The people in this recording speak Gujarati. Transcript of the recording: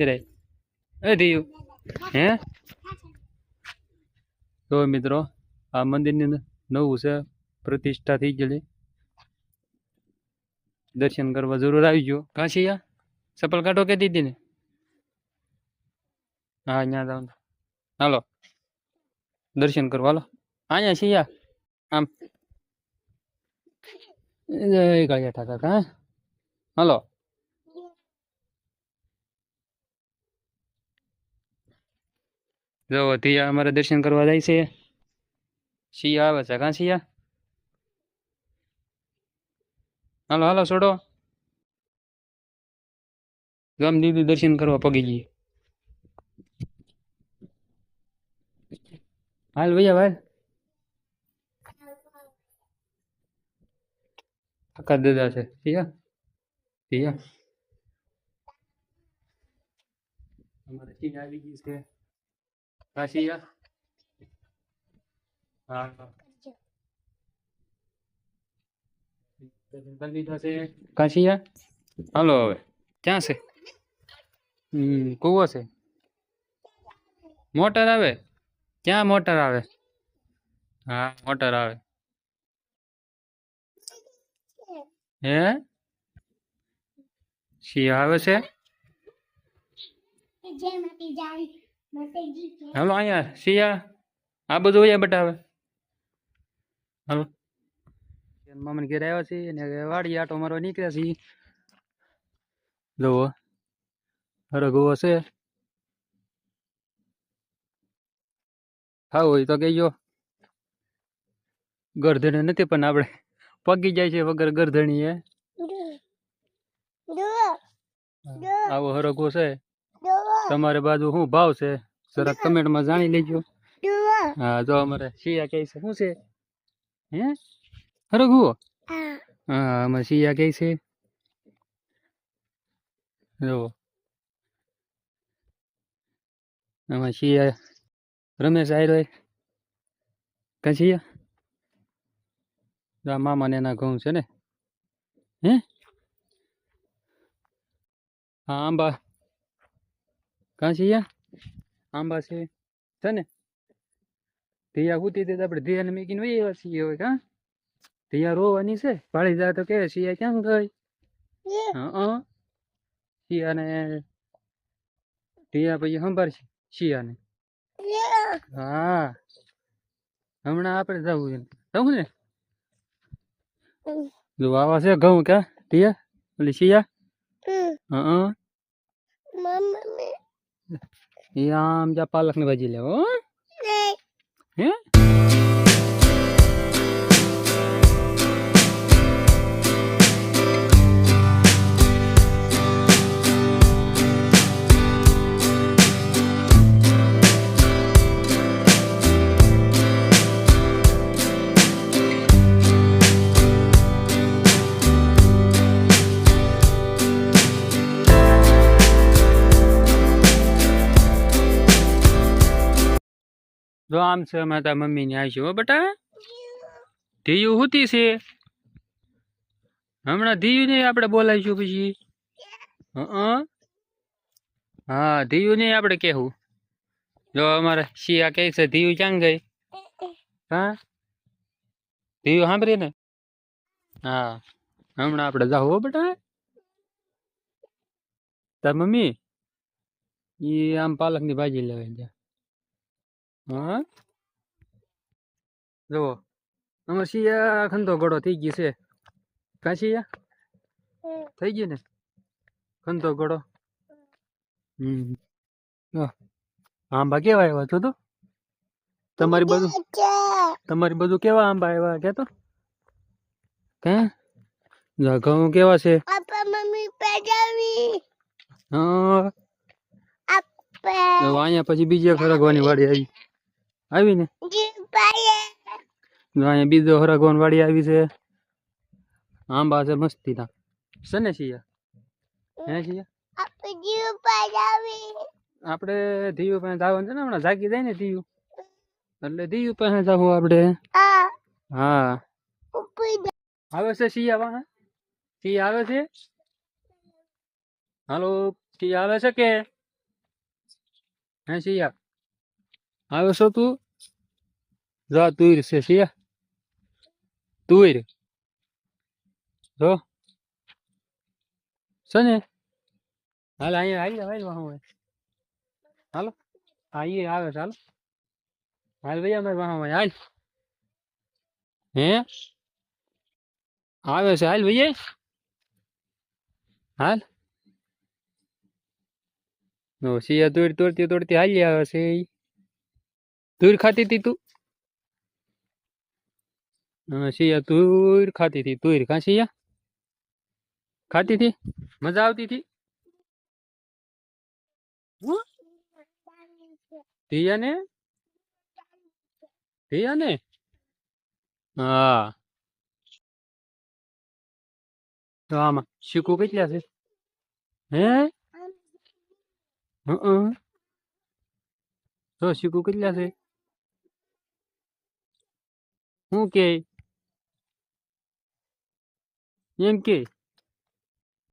ઇન્દિરાય એ દિયુ હે તો મિત્રો આ મંદિરની અંદર નવું છે પ્રતિષ્ઠા થઈ ગયેલી દર્શન કરવા જરૂર આવી ગયો કાશીયા ચપ્પલ કાઢો કે દીધી ને હા અહીંયા જાવ હાલો દર્શન કરવા હાલો અહીંયા છીએ આમ કાકા હાલો જો ધીયા અમારે દર્શન કરવા જાય છે શિયા આવે છે કાં શિયા હાલો હાલો છોડો ગમ દીદી દર્શન કરવા પગી ગઈ હાલ ભૈયા ભાઈ આખા દાદા છે શિયા શિયા અમારે શિયા આવી ગઈ છે Asiya. हाँ જલ્દી થશે કાશિયા હાલો હવે ક્યાં છે હમ કૂવો છે મોટર આવે ક્યાં મોટર આવે હા મોટર આવે હે શી આવે છે હાલો અહીંયા સિયા આ બધું અહીંયા બટાવે હવે હાલો મમ્મી ઘેર આવ્યા છીએ ને વાડી આટો મારવા નીકળ્યા છીએ જુઓ અરે ગોવો છે હા હોય તો ગયો ગરધણી નથી પણ આપણે પગી જાય છે વગર ગરધણી એ આવો હરગો છે તમારે बाजू હું ભાવ છે સરખ કમેન્ટ માં જાણી લેજો હા જો અમારે શિયા કેસે હું છે હે ખરગ હું હા આ મશિયા કેસે જો ના મશિયા રમેશ આયરોય કછીયા દ મામા ને ના ઘોં છે ને હે હા બા કાં છે આંબા છે છે ને ધીયા હૂતી તે આપણે ધીયાને મેકીને વહી એવા છીએ હવે કાં ધીયા રોવાની છે પાળી જાય તો કે શિયા ક્યાં ગઈ શિયા શિયાને ધીયા પછી સંભાળશે શિયાને હા હમણાં આપણે જવું છે જવું ને છે ઘઉં ક્યાં ધીયા ઓલી શિયા હા મમ્મી हे आमच्या पालकने भाजी हो ગામ છે અમે તાર મમ્મી ને આવીશું હો બેટા ધીયું હુતી છે હમણાં ધીયું ને આપણે બોલાવીશું પછી હા ધીયું ને આપણે કહેવું જો અમારે શિયા કહે છે ધીયું ક્યાં ગઈ હા ધીયું સાંભળી ને હા હમણાં આપણે જાવ હો બેટા તાર મમ્મી એ આમ પાલક ની ભાજી લેવાય જાય હા જુઓ અમાર શિયા ખંધો ગળો થઈ ગયો છે કા શિયા થઈ ગયો ને ખંધો ગળો હમ આંબા કેવા આવ્યા છો તો તમારી બધું તમારી બધું કેવા આંબા આવ્યા કે તો કે ઘઉં કેવા છે અહીંયા પછી બીજે ખરગવાની વાડી આવી આવીને અહીંયા બીજો હરગોન વાડી આવી છે આંબા છે મસ્તી ના શને શિયા હે શિયા આપણે ધીયુ પાસે જવાનું છે ને હમણાં જાગી જાય ને ધીયુ એટલે ધીયુ પાસે જવું આપણે હા આવે છે સિંહ આવે સિંહ આવે છે હાલો સિંહ આવે છે કે હે શિયા આવે છો તું જા તુર છે શિયા તુર જો સને હાલ અહીંયા આવી જાય વાહ હું હાલો આઈએ આવે ચાલો હાલ ભાઈ અમારે વાહ હોય હાલ હે આવે છે હાલ ભાઈ હાલ નો સિયા તોડ તોડતી તોડતી હાલી આવે છે दूर खाती थी तू सिया हाँ, तूर खाती थी तूर कहाँ सिया खाती थी मजा आती थी दिया ने दिया ने हाँ તો આમાં શીખવું કેટલા છે હે હં તો શીખવું હું કે એમ કે